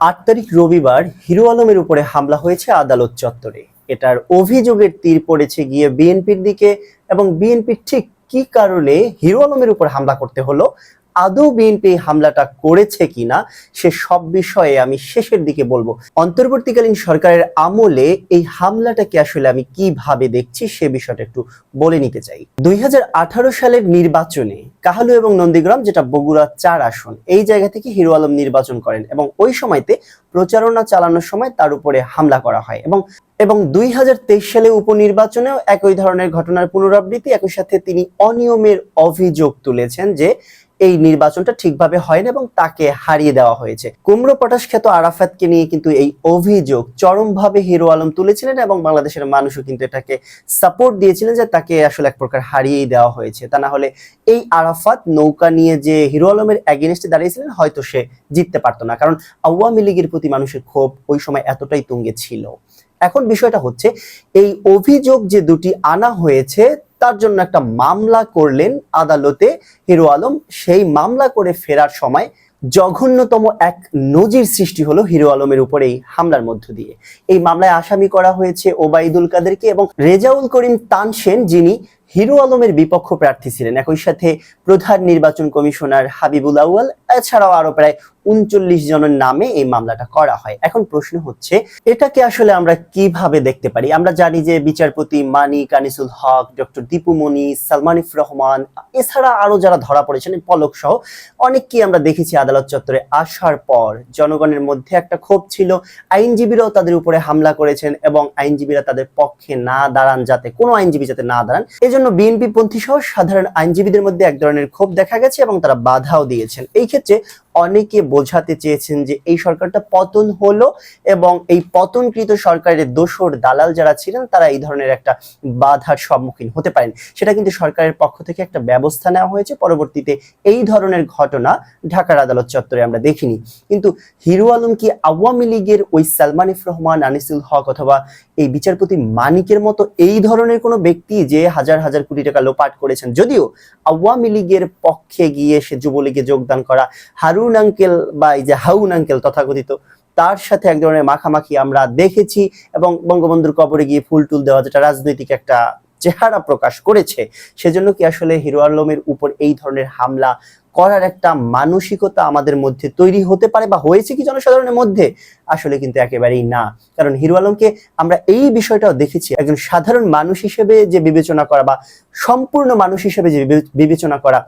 আট তারিখ রবিবার হিরো আলমের উপরে হামলা হয়েছে আদালত চত্বরে। এটার অভিযোগের তীর পড়েছে গিয়ে বিএনপির দিকে এবং বিএনপির ঠিক কি কারণে হিরো আলমের উপর হামলা করতে হলো আদৌ বিএনপি হামলাটা করেছে কিনা, সে সব বিষয়ে আমি শেষের দিকে বলব। অন্তর্বর্তীকালীন সরকারের আমলে এই হামলাটাকে আসলে আমি কীভাবে দেখছি, সে বিষয়টা একটু বলে নিতে চাই। দুই সালের নির্বাচনে কাহালু এবং নন্দীগ্রাম, যেটা বগুড়া চার আসন, এই জায়গা থেকে হিরো আলম নির্বাচন করেন এবং ওই সময়তে প্রচারণা চালানোর সময় তার উপরে হামলা করা হয় এবং এবং দুই হাজার তেইশ সালে উপনির্বাচনেও একই ধরনের ঘটনার পুনরাবৃত্তি, একই সাথে তিনি অনিয়মের অভিযোগ তুলেছেন যে এই নির্বাচনটা ঠিকভাবে হয়নি এবং তাকে হারিয়ে দেওয়া হয়েছে। কুমড়ো পটাশ খ্যাত আরাফাতকে নিয়ে কিন্তু এই অভিযোগ চরমভাবে হিরো আলম তুলেছিলেন এবং বাংলাদেশের মানুষও কিন্তু এটাকে সাপোর্ট দিয়েছিলেন যে তাকে আসলে এক প্রকার হারিয়েই দেওয়া হয়েছে। তা না হলে এই আরাফাত নৌকা নিয়ে যে হিরো আলমের এগেনস্টে দাঁড়িয়েছিলেন, হয়তো সে জিততে পারতো না। কারণ আওয়ামী লীগের প্রতি মানুষের ক্ষোভ ওই সময় এতটাই তুঙ্গে ছিল। এখন বিষয়টা হচ্ছে, এই অভিযোগ যে দুটি আনা হয়েছে তার জন্য একটা মামলা করলেন আদালতে। হিরো আলম, সেই মামলা করে ফেরার সময় জঘন্যতম এক নজির সৃষ্টি হলো হিরো আলমের উপর এই হামলার মধ্য দিয়ে। এই মামলায় আসামি করা হয়েছে ওবায়দুল কাদেরকে এবং রেজাউল করিম তানসেন যিনি হিরো আলমের বিপক্ষ প্রার্থী ছিলেন। একই সাথে প্রধান নির্বাচন কমিশনার হাবিবুল আউয়াল, এছাড়াও আরও প্রায় উনচল্লিশ জনের নামে এই মামলাটা করা হয়। এখন প্রশ্ন হচ্ছে, এটাকে আসলে আমরা কীভাবে দেখতে পারি? আমরা জানি যে বিচারপতি মানিক আনিসুল হক, ডক্টর দীপু মনি সালমানিফ রহমান, এছাড়া আরও যারা ধরা পড়েছেন পলক সহ অনেককেই আমরা দেখেছি আদালত চত্বরে আসার পর। জনগণের মধ্যে একটা ক্ষোভ ছিল, আইনজীবীরাও তাদের উপরে হামলা করেছেন এবং আইনজীবীরা তাদের পক্ষে না দাঁড়ান যাতে, কোনো আইনজীবী যাতে না দাঁড়ান। এজন্য বিএনপি পন্থী সহ সাধারণ আইনজীবীদের মধ্যে এক ধরনের ক্ষোভ দেখা গেছে এবং তারা বাধাও দিয়েছেন। এই ক্ষেত্রে অনেকে বোঝাতে চেয়েছেন যে এই সরকারটা পতন হলো এবং এই পতনকৃত সরকারের দোসর দালাল যারা ছিলেন, তারা এই ধরনের একটা বাধার সম্মুখীন হতে পারেন। সেটা কিন্তু সরকারের পক্ষ থেকে একটা ব্যবস্থা নেওয়া হয়েছে। পরবর্তীতে এই ধরনের ঘটনা ঢাকার আদালত চত্বরে আমরা দেখিনি। কিন্তু হিরো আলম কি আওয়ামী লীগের ওই সালমানিফ রহমান, আনিসুল হক অথবা এই বিচারপতি মানিকের মতো এই ধরনের কোনো ব্যক্তি যে হাজার হাজার কোটি টাকা লোপাট করেছেন? যদিও আওয়ামী লীগের পক্ষে গিয়ে সে যুবলীগে যোগদান করা হারুন আঙ্কেল বা এই যে হাউন আঙ্কেল তথাকথিত, তার সাথে এক ধরনের মাখামাখি আমরা দেখেছি এবং বঙ্গবন্ধুর কবরে গিয়ে ফুল টুল দেওয়া যেটা রাজনৈতিক একটা চেহারা প্রকাশ করেছে, সেজন্য কি আসলে হিরো আলমের উপর এই ধরনের হামলা করার একটা মানসিকতা আমাদের মধ্যে তৈরি হতে পারে বা হয়েছে কি জনসাধারণের মধ্যে? আসলে কিন্তু একেবারেই না। কারণ হিরো আলমকে আমরা এই বিষয়টাও দেখেছি, একজন সাধারণ মানুষ হিসেবে যে বিবেচনা করা বা সম্পূর্ণ মানুষ হিসেবে যে বিবেচনা করা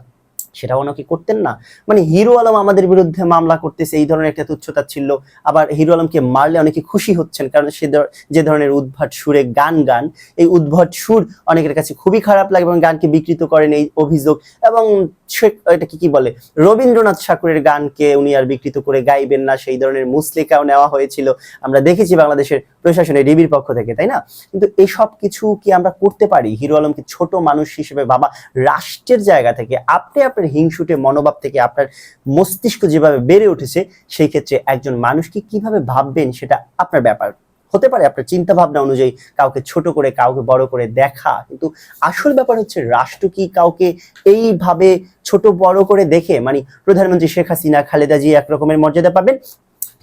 সেটা ওনাকে করতেন না? মানে হিরো আলম আমাদের বিরুদ্ধে মামলা করতেছে, এই ধরনের একটা তুচ্ছতা ছিল। আবার হিরো আলমকে মারলে অনেকে খুশি হচ্ছেন, কারণ সে যে ধরনের উদ্ভট সুরে গান গান, এই উদ্ভট সুর অনেকের কাছে খুবই খারাপ লাগে এবং গানকে বিকৃত করেন এই অভিযোগ। এবং এটা কি কি বলে? রবীন্দ্রনাথ ঠাকুরের গানকে উনি আর বিকৃত করে গাইবেন না, সেই ধরনের মুসলিকাও নেওয়া হয়েছিল। আমরা দেখেছি বাংলাদেশের প্রশাসনের ডিবির পক্ষ থেকে, তাই না? কিন্তু এই সব কিছু কি আমরা করতে পারি? হিরো আলমকে ছোট মানুষ হিসেবে বাবা রাষ্ট্রের জায়গা থেকে, আপনি আপনার হিংসুটে মনোভাব থেকে আপনার মস্তিষ্ক যেভাবে বেড়ে উঠেছে, সেই ক্ষেত্রে একজন মানুষকে কীভাবে ভাববেন সেটা আপনার ব্যাপার। হতে পারে আপনার চিন্তা ভাবনা অনুযায়ী কাউকে ছোট করে, কাউকে বড় করে দেখা। কিন্তু আসল ব্যাপার হচ্ছে রাষ্ট্র কি কাউকে এইভাবে ছোট বড় করে দেখে? মানে প্রধানমন্ত্রী শেখ হাসিনা, খালেদা জি একরকমের মর্যাদা পাবেন,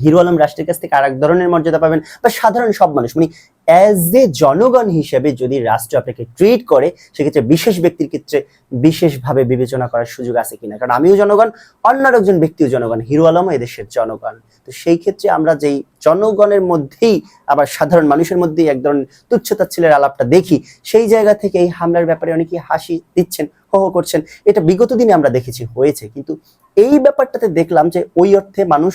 হিরো আলম রাষ্ট্রের কাছ থেকে আর এক ধরনের মর্যাদা পাবেন বা সাধারণ সব মানুষ। মানে অ্যাজ এ জনগণ হিসেবে যদি রাষ্ট্র আপনাকে ট্রিট করে, সেক্ষেত্রে বিশেষ ব্যক্তির ক্ষেত্রে বিশেষভাবে বিবেচনা করার সুযোগ আছে কিনা? কারণ আমিও জনগণ, অন্য একজন ব্যক্তিও জনগণ, হিরো আলমও এদেশের জনগণ। তো সেই ক্ষেত্রে আমরা যেই জনগণের মধ্যেই, আবার সাধারণ মানুষের মধ্যেই এক ধরনের তুচ্ছতা ছেলের আলাপটা দেখি, সেই জায়গা থেকে এই হামলার ব্যাপারে অনেকেই হাসি দিচ্ছেন হো করছেন। এটা বিগত দিনে আমরা দেখেছি, হয়েছে। কিন্তু এই ব্যাপারটাতে দেখলাম যে ওই অর্থে মানুষ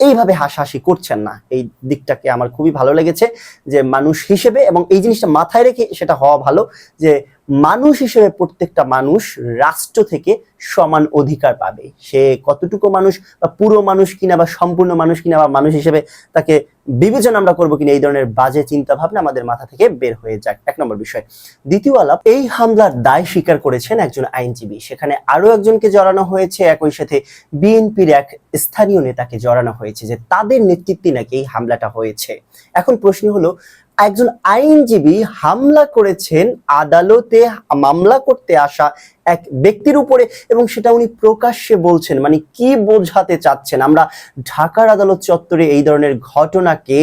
এইভাবে হাসাহাসি করছেন না। এই দিকটাকে আমার খুবই ভালো লেগেছে যে মানুষ হিসেবে এবং এই জিনিসটা মাথায় রেখে সেটা হওয়া ভালো যে মানুষ হিসেবে প্রত্যেকটা মানুষ রাষ্ট্র থেকে সমান অধিকার পাবে। সে কতটুকু মানুষ বা পুরো মানুষ কিনা বা সম্পূর্ণ মানুষ কিনা বা মানুষ হিসেবে তাকে বিবেচনা আমরা করব কিনা, এই ধরনের বাজে চিন্তা ভাবনা আমাদের মাথা থেকে বের হয়ে যাক। এক নম্বর বিষয়। দ্বিতীয় আলাপ, এই হামলার দায় স্বীকার করেছেন একজন আইনজীবী। সেখানে আরও একজনকে জড়ানো হয়েছে। একই সাথে বিএনপির এক স্থানীয় নেতাকে জড়ানো হয়েছে যে তাদের নেতৃত্বে নাকি এই হামলাটা হয়েছে। এখন প্রশ্ন হলো একজন আইনজীবী হামলা করেছেন, আদালতে মামলা করতে আসা এক ব্যক্তির উপরে এবং সেটা উনি প্রকাশ্যে বলছেন। মানে কি বোঝাতে চাচ্ছেন? আমরা ঢাকার আদালত চত্বরে এই ধরনের ঘটনাকে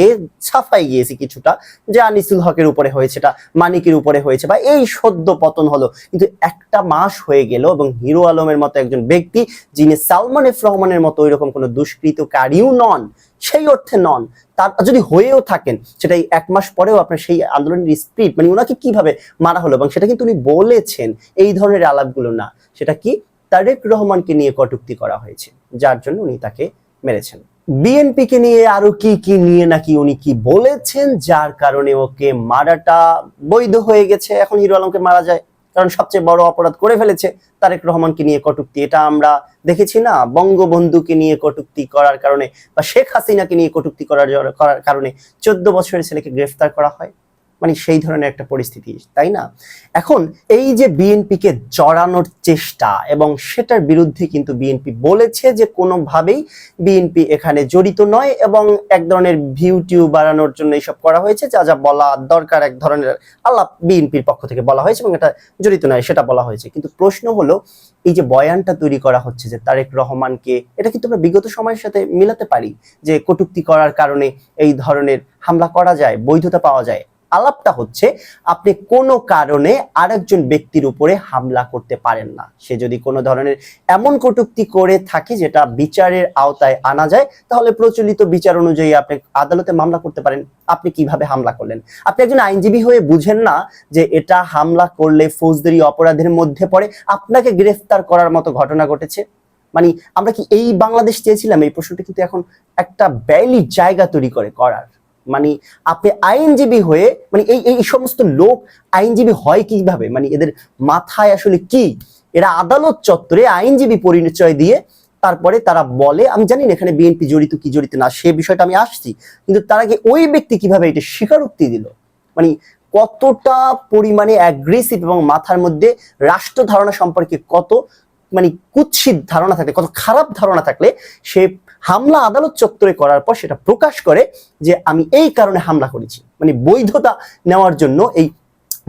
ছাফাই গিয়েছি কিছুটা, যে আনিসুল হকের উপরে হয়েছে এটা মানিকের উপরে হয়েছে বা এই সদ্য পতন হলো। কিন্তু একটা মাস হয়ে গেল এবং হিরো আলমের মতো একজন ব্যক্তি, যিনি সালমান এফ রহমানের মতো ওইরকম কোনো দুষ্কৃতকারীও নন সেই অর্থে নন। তার যদি হয়েও থাকেন সেটা এক মাস পরেও আপনার সেই আন্দোলনের স্পিড মানে ওনাকে কীভাবে মারা হলো এবং সেটা কিন্তু উনি বলেছেন, এই ধরনের আলাপগুলো না। সেটা কি তারেক রহমানকে নিয়ে কটুক্তি করা হয়েছে, যার জন্য উনি তাকে মেরেছেন। বিএনপি কে নিয়ে আরও কি কি নিয়ে নাকি উনি কি বলেছেন, যার কারণে ওকে মারাটা বৈধ হয়ে গেছে, এখন হিরো আলমকে মারা যায়। কারণ সবচেয়ে বড় অপরাধ করে ফেলেছে তারেক রহমানকে নিয়ে কটুক্তি। এটা আমরা দেখেছি না? বঙ্গবন্ধুকে নিয়ে কটুক্তি করার কারণে বা শেখ হাসিনাকে নিয়ে কটুক্তি করার করার কারণে চোদ্দ বছরের ছেলেকে গ্রেফতার করা হয়। মানে সেই ধরনের একটা পরিস্থিতি, তাই না? এখন এই যে বিএনপিকে জড়ানোর চেষ্টা এবং সেটার বিরুদ্ধে কিন্তু বিএনপি বলেছে যে কোনোভাবেই বিএনপি এখানে জড়িত নয় এবং এক ধরনের ভিউ টিউ বাড়ানোর জন্য এইসব করা হয়েছে, যা যা বলা দরকার এক ধরনের আলাপ বিএনপির পক্ষ থেকে বলা হয়েছে এবং এটা জড়িত নয়, সেটা বলা হয়েছে। কিন্তু প্রশ্ন হলো, এই যে বয়ানটা তৈরি করা হচ্ছে যে তারেক রহমানকে, এটা কিন্তু আমরা বিগত সময়ের সাথে মিলাতে পারি? যে কটূক্তি করার কারণে এই ধরনের হামলা করা যায়, বৈধতা পাওয়া যায় আলাপটা হচ্ছে, আপনি কোনো কারণে আরেকজন ব্যক্তির উপরে হামলা করতে পারেন না। সে যদি কোনো ধরনের এমন কটুক্তি করে থাকে যেটা বিচারের আওতায় আনা যায়, তাহলে প্রচলিত বিচার অনুযায়ী আপনি আদালতে মামলা করতে পারেন। আপনি কীভাবে হামলা করলেন? আপনি একজন আইনজীবী হয়ে বুঝেন না যে এটা হামলা করলে ফৌজদারি অপরাধের মধ্যে পড়ে। আপনাকে গ্রেফতার করার মতো ঘটনা ঘটেছে? মানে আমরা কি এই বাংলাদেশ চেয়েছিলাম? এই প্রশ্নটা কিন্তু এখন একটা ব্যয়লি জায়গা তৈরি করে করার। মানে আপনি আইনজীবী হয়ে মানে এই এই সমস্ত লোক আইনজীবী হয় কীভাবে? মানে এদের মাথায় আসলে কি? এরা আদালত চত্বরে আইনজীবী পরিচয় দিয়ে তারপরে তারা বলে, আমি জানি না এখানে বিএনপি জড়িত কি জড়িত না, সে বিষয়টা আমি আসছি। কিন্তু তার আগে ওই ব্যক্তি কীভাবে এটা স্বীকারোক্তি দিল? মানে কতটা পরিমাণে অ্যাগ্রেসিভ এবং মাথার মধ্যে রাষ্ট্র ধারণা সম্পর্কে কত মানে কুৎসিত ধারণা থাকলে, কত খারাপ ধারণা থাকলে সে হামলা আদালত চত্বরে করার পর সেটা প্রকাশ করে যে আমি এই কারণে হামলা করেছি। মানে বৈধতা নেওয়ার জন্য এই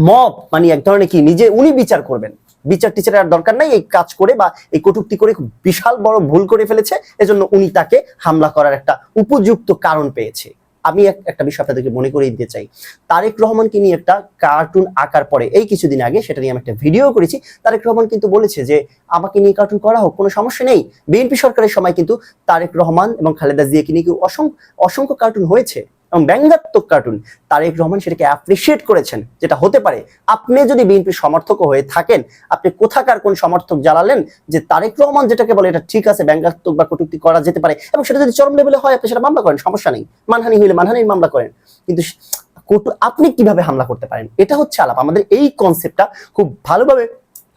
মব মানে এক ধরনের কি নিজে উনি বিচার করবেন। বিচার টিচারের আর দরকার নাই এই কাজ করে বা এই কটুক্তি করে বিশাল বড় ভুল করে ফেলেছে, এজন্য উনি তাকে হামলা করার একটা উপযুক্ত কারণ পেয়েছে। আমি এক- একটা বিষয় আপনাদেরকে মনে করিয়ে দিতে চাই। তারেক রহমানকে নিয়ে একটা কার্টুন আঁকার পরে, এই কিছুদিন আগে সেটা নিয়ে আমি একটা ভিডিও করেছি। তারেক রহমান কিন্তু বলেছে যে, আমাকে নিয়ে কার্টুন করা হোক, কোনো সমস্যা নেই। বিএনপি সরকারের সময় কিন্তু তারেক রহমান এবং খালেদা জিয়াকে নিয়ে অসংখ্য অসংখ্য কার্টুন হয়েছে? এবং ব্যঙ্গাত্মক কার্টুন তারেক রহমান সেটাকে অ্যাপ্রিসিয়েট করেছেন, যেটা হতে পারে। আপনি যদি বিএনপির সমর্থক হয়ে থাকেন, আপনি কোথাকার কোন সমর্থক জ্বালালেন যে তারেক রহমান যেটাকে বলে এটা ঠিক আছে, ব্যঙ্গাত্মক বা কটূক্তি করা যেতে পারে, এবং সেটা যদি চরম লেভেলে হয়, আপনি সেটা মামলা করেন, সমস্যা নেই। মানহানি হইলে মানহানির মামলা করেন। কিন্তু আপনি কীভাবে হামলা করতে পারেন? এটা হচ্ছে আলাপ। আমাদের এই কনসেপ্টটা খুব ভালোভাবে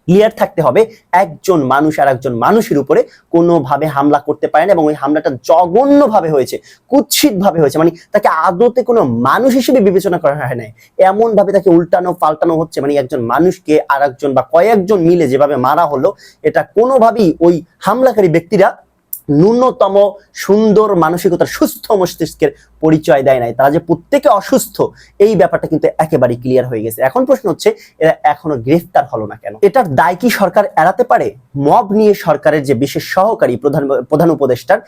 ক্লিয়ার থাকতে হবে, একজন মানুষ আর একজন মানুষের উপরে কোনোভাবে হামলা করতে পারে না এবং ওই হামলাটা জঘন্যভাবে হয়েছে কুৎসিত ভাবে হয়েছে মানে তাকে আদতে কোনো মানুষ হিসেবে বিবেচনা করা হয় না এমন ভাবে তাকে উল্টানো, পাল্টানো হচ্ছে মানে একজন মানুষকে আর একজন বা কয়েকজন মিলে যেভাবে মারা হলো, এটা কোনোভাবেই ওই হামলাকারী ব্যক্তিরা ন্যূনতম সুন্দর মানসিকতার সুস্থ মস্তিষ্কের পরিচয় দেয় নাই, তারা যে প্রত্যেকে অসুস্থ, এই ব্যাপারটা কিন্তু একেবারেই ক্লিয়ার হয়ে গেছে। এখন প্রশ্ন হচ্ছে, এরা এখনও গ্রেফতার হলো না কেন? এটার দায় কি সরকার এড়াতে পারে? মব নিয়ে সরকারের যে বিশেষ সহকারী প্রধান প্রধান উপদেষ্টার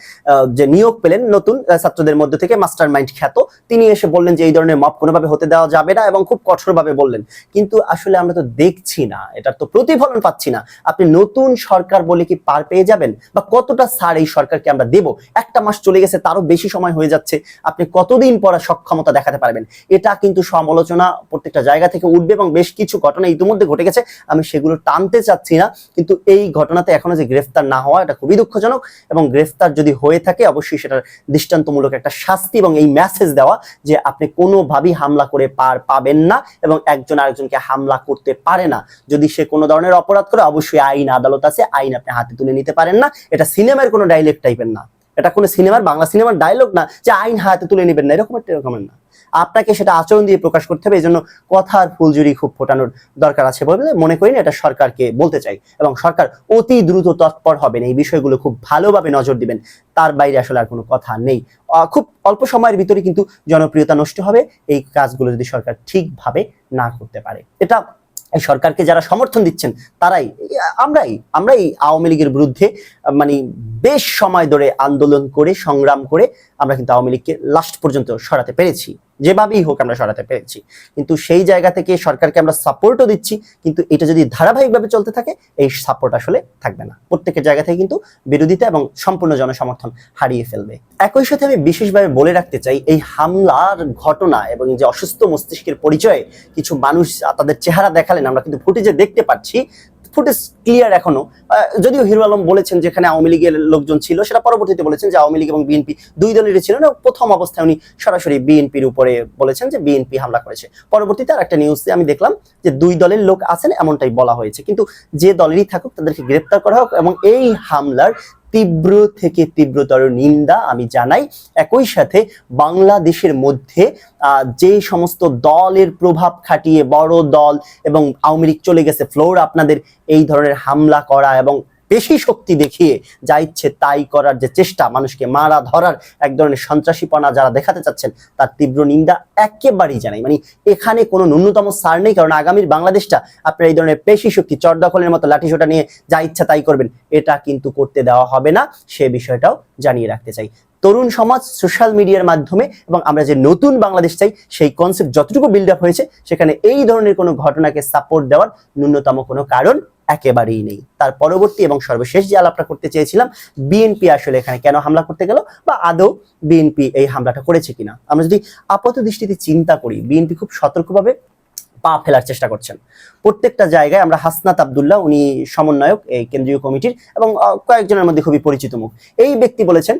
যে নিয়োগ পেলেন নতুন ছাত্রদের মধ্যে থেকে মাস্টার মাইন্ড খ্যাত, তিনি এসে বললেন যে এই ধরনের মব কোনোভাবে হতে দেওয়া যাবে না এবং খুব কঠোরভাবে বললেন। কিন্তু আসলে আমরা তো দেখছি না, এটার তো প্রতিফলন পাচ্ছি না। আপনি নতুন সরকার বলে কি পার পেয়ে যাবেন? বা কতটা সার এই সরকারকে আমরা দেব? একটা মাস চলে গেছে, তারও বেশি সময় হয়ে যাচ্ছে। আপনি কতদিন পর সক্ষমতা দেখাতে পারবেন? এটা কিন্তু সমালোচনা প্রত্যেকটা জায়গা থেকে উঠবে এবং বেশ কিছু ঘটনা ইতিমধ্যে ঘটে গেছে। আমি সেগুলো টানতে চাচ্ছি না, কিন্তু এই ঘটনাতে এখনও যে গ্রেফতার না হওয়া, এটা খুবই দুঃখজনক এবং গ্রেফতার যদি হয়ে থাকে, অবশ্যই সেটার দৃষ্টান্তমূলক একটা শাস্তি এবং এই মেসেজ দেওয়া যে আপনি কোনোভাবেই হামলা করে পার পাবেন না এবং একজন আরেকজনকে হামলা করতে পারে না। যদি সে কোনো ধরনের অপরাধ করে, অবশ্যই আইন আদালত আছে, আইন আপনি হাতে তুলে নিতে পারেন না। এটা সিনেমার কোনো ডাইলেক্ট টাইপের না। এটা কোনো সিনেমার, বাংলা সিনেমার ডায়লগ না যে আইন হাতে তুলে নেবেন না, এরকম একটা এরকমের না। আপনাকে সেটা আচরণ দিয়ে প্রকাশ করতে হবে এই জন্য কথার ফুলজুরি খুব ফোটানোর দরকার আছে বলে মনে করি না, এটা সরকারকে বলতে চাই। এবং সরকার অতি দ্রুত তৎপর হবেন, এই বিষয়গুলো খুব ভালোভাবে নজর দিবেন, তার বাইরে আসলে আর কোনো কথা নেই। খুব অল্প সময়ের ভিতরে কিন্তু জনপ্রিয়তা নষ্ট হবে, এই কাজগুলো যদি সরকার ঠিকভাবে না করতে পারে। এটা সরকারকে যারা সমর্থন দিচ্ছেন, তারাই, আমরাই আমরাই আওয়ামী লীগের বিরুদ্ধে মানে বেশ সময় ধরে আন্দোলন করে, সংগ্রাম করে আমরা কিন্তু আওয়ামী লীগকে লাস্ট পর্যন্ত সরাতে পেরেছি। যেভাবেই হোক আমরা সরাতে পেরেছি। কিন্তু সেই জায়গা থেকে সরকারকে আমরা সাপোর্টও দিচ্ছি, কিন্তু এটা যদি ধারাবাহিকভাবে চলতে থাকে, এই সাপোর্ট আসলে থাকবে না। প্রত্যেকের জায়গা থেকে কিন্তু বিরোধিতা এবং সম্পূর্ণ জনসমর্থন হারিয়ে ফেলবে। একই সাথে আমি বিশেষভাবে বলে রাখতে চাই, এই হামলার ঘটনা এবং যে অসুস্থ মস্তিষ্কের পরিচয়ে কিছু মানুষ তাদের চেহারা দেখালেন, আমরা কিন্তু ফুটেজে দেখতে পাচ্ছি ফুটেজ ক্লিয়ার এখনও। যদিও হিরো আলম বলেছেন যেখানে আওয়ামী লীগের লোকজন ছিল, সেটা পরবর্তীতে বলেছেন যে আওয়ামী লীগ এবং বিএনপি দুই দলেরই ছিল না, প্রথম অবস্থায় উনি সরাসরি বিএনপির উপরে বলেছেন যে বিএনপি হামলা করেছে। পরবর্তীতে আর একটা নিউজে আমি দেখলাম যে দুই দলের লোক আছেন এমনটাই বলা হয়েছে। কিন্তু যে দলেরই থাকুক, তাদেরকে গ্রেপ্তার করা হোক এবং এই হামলার তীব্র থেকে তীব্রতর নিন্দা আমি জানাই। একই সাথে বাংলাদেশের মধ্যে যে সমস্ত দলের প্রভাব খাটিয়ে বড় দল এবং আওয়ামী লীগ চলে গেছে, ফ্লোর আপনাদের এই ধরনের হামলা করা এবং বেশি শক্তি দেখিয়ে যা ইচ্ছে তাই করার যে চেষ্টা, মানুষকে মারা ধরার এক ধরনের সন্ত্রাসীপনা যারা দেখাতে চাচ্ছেন, তার তীব্র নিন্দা একেবারেই জানাই। মানে এখানে কোনো ন্যূনতম সার নেই, কারণ আগামীর বাংলাদেশটা আপনার এই ধরনের পেশি শক্তি, চর দখলের মতো লাঠিসোটা নিয়ে যা ইচ্ছা তাই করবেন, এটা কিন্তু করতে দেওয়া হবে না, সে বিষয়টাও জানিয়ে রাখতে চাই। তরুণ সমাজ, সোশ্যাল মিডিয়ার মাধ্যমে এবং আমরা যে নতুন বাংলাদেশ চাই, সেই কনসেপ্ট যতটুকু বিল্ড আপ হয়েছে, সেখানে এই ধরনের কোনো ঘটনাকে সাপোর্ট দেওয়ার ন্যূনতম কোনো কারণ একেবারেই নেই। তার পরবর্তী এবং সর্বশেষ যে আলাপটা করতে চেয়েছিলাম বিএনপি আসলে এখানে কেন হামলা করতে গেল বা আদৌ বিএনপি এই হামলাটা করেছে কিনা? আমরা যদি আপাত দৃষ্টিতে চিন্তা করি বিএনপি খুব সতর্কভাবে পা ফেলার চেষ্টা করছেন। প্রত্যেকটা জায়গায় আমরা হাসনাত আবদুল্লাহ, উনি সমন্বয়ক এই কেন্দ্রীয় কমিটির এবং কয়েকজনের মধ্যে খুবই পরিচিত মুখ। এই ব্যক্তি বলেছেন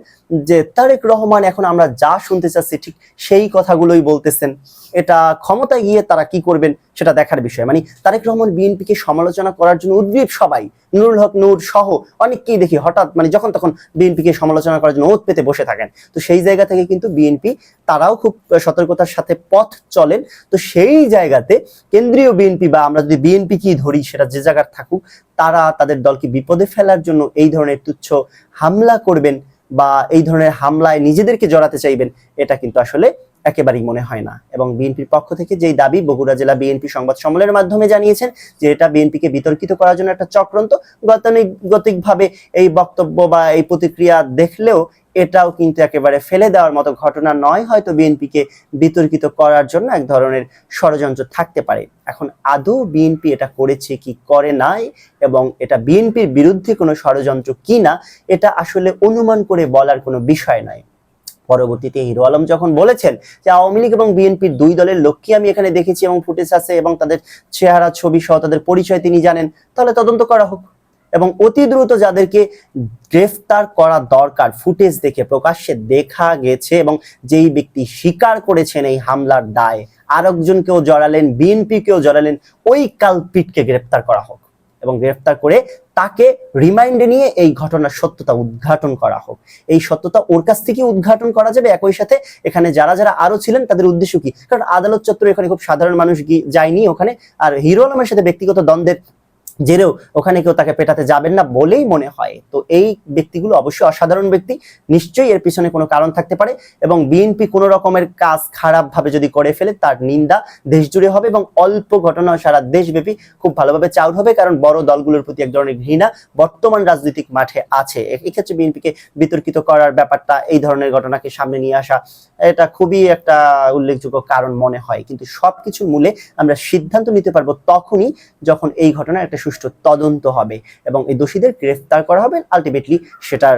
যে, তারেক রহমান এখন আমরা যা শুনতে চাচ্ছি ঠিক সেই কথাগুলোই বলতেছেন। এটা ক্ষমতায় গিয়ে তারা কি করবেন সেটা দেখার বিষয়। মানে তারেক রহমান বিএনপিকে সমালোচনা করার জন্য উদ্গ্রীব সবাই, নুরুল হক, নূর সহ অনেককেই দেখি হঠাৎ মানে যখন তখন বিএনপিকে সমালোচনা করার জন্য ওত পেতে বসে থাকেন। তো সেই জায়গা থেকে কিন্তু বিএনপি, তারাও খুব সতর্কতার সাথে পথ চলেন। তো সেই জায়গাতে কেন্দ্রীয় বিএনপি বা আমরা যদি বিএনপি কি ধরি, সেটা যে জায়গার থাকুক, তারা তাদের দলকে বিপদে ফেলার জন্য এই ধরনের তুচ্ছ হামলা করবেন বা এই ধরনের হামলায় নিজেদেরকে জড়াতে চাইবেন, এটা কিন্তু আসলে একেবারেই মনে হয় না। এবং বিএনপির পক্ষ থেকে যেই দাবি, বগুড়া জেলা বিএনপি সংবাদ সম্মেলনের মাধ্যমে জানিয়েছেন যে এটা বিএনপিকে বিতর্কিত করার জন্য একটা চক্রান্ত। গতানুগতিকভাবে এই বক্তব্য বা এই প্রতিক্রিয়া দেখলেও এটাও কিন্তু একেবারে ফেলে দেওয়ার মতো ঘটনা নয়, হয়তো বিএনপিকে বিতর্কিত করার জন্য এক ধরনের ষড়যন্ত্র থাকতে পারে। এখন আদৌ বিএনপি এটা করেছে কি করে নাই এবং এটা বিএনপির বিরুদ্ধে কোনো ষড়যন্ত্র কি না, এটা আসলে অনুমান করে বলার কোনো বিষয় নয়। পরবর্তীতে হিরো আলম যখন বলেছেন যে আওয়ামী লীগ এবং বিএনপির দুই দলের লোককে আমি এখানে দেখেছি এবং ফুটেজ আছে এবং তাদের চেহারা, ছবি সহ তাদের পরিচয় তিনি জানেন, তাহলে তদন্ত করা হোক। এবং অতি দ্রুত যাদেরকে গ্রেফতার করা দরকার, ফুটেজ দেখে প্রকাশ্যে দেখা গেছে এবং যেই ব্যক্তি স্বীকার করেছেন এই হামলার দায়, আরেকজনকেও জড়ালেন, বিএনপিকেও জড়ালেন, ওই কালপিটকে গ্রেফতার করা হোক এবং গ্রেফতার করে তাকে রিমাইন্ডে নিয়ে এই ঘটনার সত্যতা উদ্ঘাটন করা হোক। এই সত্যতা ওর কাছ থেকে উদ্ঘাটন করা যাবে একই সাথে এখানে যারা যারা আরও ছিলেন তাদের উদ্দেশ্য কি? কারণ আদালত চত্বরে এখানে খুব সাধারণ মানুষ যায়নি ওখানে, আর হিরো আলমের সাথে ব্যক্তিগত দ্বন্দ্বের জেরেও ওখানে কেউ তাকে পেটাতে যাবেন না বলেই মনে হয়। তো এই ব্যক্তিগুলো অবশ্যই অসাধারণ ব্যক্তি। নিশ্চয়ই এর পিছনে কোনো কারণ থাকতে পারে এবং বিএনপি কোনো রকমের কাজ খারাপ ভাবে যদি করে ফেলে, তার নিন্দা দেশ জুড়ে হবে এবং অল্প ঘটনা সারা দেশব্যাপী খুব ভালোভাবে চাউর হবে কারণ বড় দলগুলোর প্রতি এক ধরনের ঘৃণা বর্তমান রাজনৈতিক মাঠে আছে। এক্ষেত্রে বিএনপিকে বিতর্কিত করার ব্যাপারটা, এই ধরনের ঘটনাকে সামনে নিয়ে আসা, এটা খুবই একটা উল্লেখযোগ্য কারণ মনে হয়। কিন্তু সবকিছুর মূলে আমরা সিদ্ধান্ত নিতে পারব তখনই যখন এই ঘটনা একটা সুষ্ঠু তদন্ত হবে এবং এই দোষীদের গ্রেফতার করা হবে। আলটিমেটলি সেটার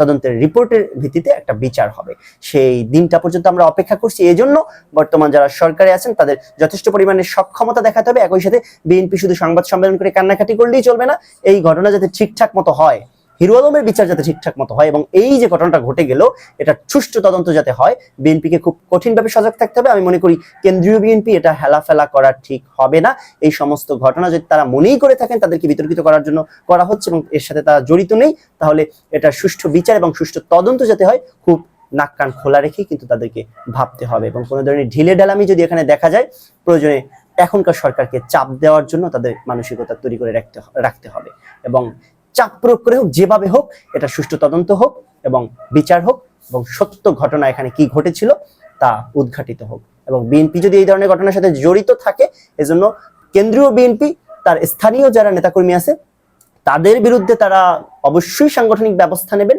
তদন্তের রিপোর্টের ভিত্তিতে একটা বিচার হবে। সেই দিনটা পর্যন্ত আমরা অপেক্ষা করছি এই জন্য বর্তমান যারা সরকারে আছেন তাদের যথেষ্ট পরিমাণে সক্ষমতা দেখাতে হবে। একই সাথে বিএনপি শুধু সংবাদ সম্মেলন করে কান্নাকাটি করলেই চলবে না। এই ঘটনা যাতে ঠিকঠাক মতো হয় হিরো আলমের বিচার যাতে ঠিকঠাক মতো হয় এবং এই যে ঘটনাটা ঘটে গেল, এটা সুষ্ঠু তদন্ত যাতে হয়, বিএনপিকে খুব কঠিনভাবে সজাগ থাকতে হবে। আমি মনে করি কেন্দ্রীয় বিএনপি এটা হেলাফেলা করা ঠিক হবে না। এই সমস্ত ঘটনা যদি তারা মনেই করে থাকেন, তাদেরকে বিতর্কিত করার জন্য করা হচ্ছে এবং এর সাথে তারা জড়িত নেই, তাহলে এটা সুষ্ঠু বিচার এবং সুষ্ঠু তদন্ত যাতে হয়, খুব নাক কান খোলা রেখেই কিন্তু তাদেরকে ভাবতে হবে এবং কোনো ধরনের ঢিলে ঢালামি যদি এখানে দেখা যায়, প্রয়োজনে এখনকার সরকারকে চাপ দেওয়ার জন্য তাদের মানসিকতা তৈরি করে রাখতে রাখতে হবে এবং চাপ প্রয়োগ করে হোক, যেভাবে হোক, এটা সুষ্ঠু তদন্ত হোক এবং বিচার হোক এবং সত্য ঘটনা এখানে কি ঘটেছিল তা উদ্ঘাটিত হোক। এবং বিএনপি যদি এই ধরনের ঘটনার সাথে জড়িত থাকে, এজন্য কেন্দ্রীয় বিএনপি, তার স্থানীয় যারা নেতাকর্মী আছে, তাদের বিরুদ্ধে তারা অবশ্যই সাংগঠনিক ব্যবস্থা নেবেন।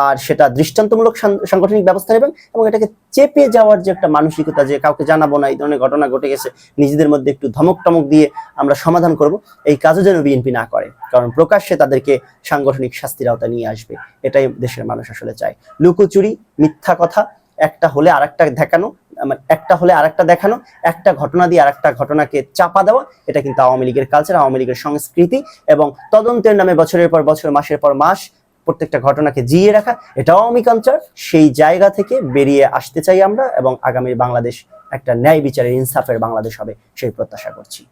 আর সেটা দৃষ্টান্তমূলক সাংগঠনিক ব্যবস্থা নেবেন এবং এটাকে চেপে যাওয়ার যে একটা মানসিকতা যে কাউকে জানাব না, এই ধরনের ঘটনা ঘটে গেছে, নিজেদের মধ্যে একটু ধমক টমক দিয়ে আমরা সমাধান করব। এই কাজও যেন বিএনপি না করে, কারণ প্রকাশ্যে তাদেরকে সাংগঠনিক শাস্তির আওতা নিয়ে আসবে, এটাই দেশের মানুষ আসলে চায়। লুকোচুরি, মিথ্যা কথা, একটা হলে আরেকটা দেখানো একটা হলে আর একটা দেখানো, একটা ঘটনা দিয়ে আরেকটা ঘটনাকে চাপা দেওয়া, এটা কিন্তু আওয়ামী লীগের কালচার আওয়ামী লীগের সংস্কৃতি এবং তদন্তের নামে বছরের পর বছর, মাসের পর মাস প্রত্যেকটা ঘটনাকে জিয়ে রাখা, এটাও আমি কালচার সেই জায়গা থেকে বেরিয়ে আসতে চাই আমরা এবং আগামী বাংলাদেশ একটা ন্যায় বিচারের ইনসাফের বাংলাদেশ হবে, সেই প্রত্যাশা করছি।